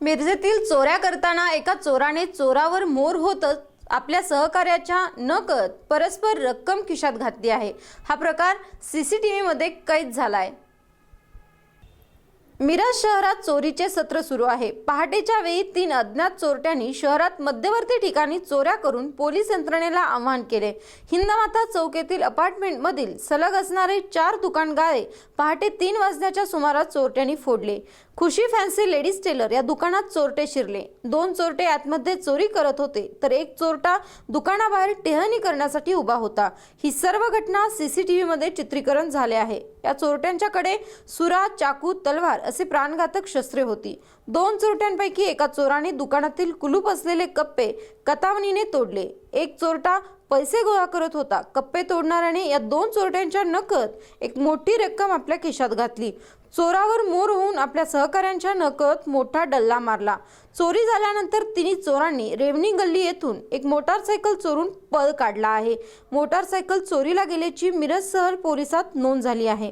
मिरजेतील चोऱ्या करताना एका चोराने चोरावर मोर होतच आपल्या सहकार्याच्या न कळत परस्पर रक्कम खिशात घातली आहे. हा प्रकार सीसीटीव्हीमध्ये कैद झाला आहे मिरज शहरात चोरीचे सत्र सुरू आहे. पहाटेच्या वेळी तीन अज्ञात चोरट्यांनी शहरात मध्यवर्ती ठिकाणी चोऱ्या करून पोलीस यंत्रणेला आवाहन केले. हिंदमाता चौक येथील अपार्टमेंटमधील सलग असणारे चार दुकान गाळे पहाटे तीन वाजण्याच्या सुमारास चोरट्यांनी फोडले. खुशी फॅन्सी लेडीज टेलर या दुकानात चोरटे शिरले. दोन चोरटे आतमध्ये चोरी करत होते तर एक चोरटा दुकानाबाहेर टेहणी करण्यासाठी उभा होता. ही सर्व घटना सीसीटीव्ही मध्ये चित्रीकरण झाले आहे. या चोरट्यांच्याकडे सुरा चाकू तलवार असे प्राणघातक शस्त्रे होती. दोन चोरट्यांपैकी एका चोराने दुकानातील कुलूप असलेले कप्पे कतावणीने तोडले. एक चोरटा पैसे गोळा करत होता. कप्पे तोडणाऱ्याने या दोन चोरट्यांच्या नकत एक मोठी रक्कम आपल्या खिशात घातली. चोरावर मोर होऊन आपल्या सहकाऱ्यांच्या नकळत मोठा डल्ला मारला. चोरी झाल्यानंतर तिन्ही चोरांनी रेवणी गल्ली येथून एक मोटारसायकल चोरून पळ काढला आहे. मोटारसायकल चोरीला गेल्याची मिरज शहर पोलिसात नोंद झाली आहे.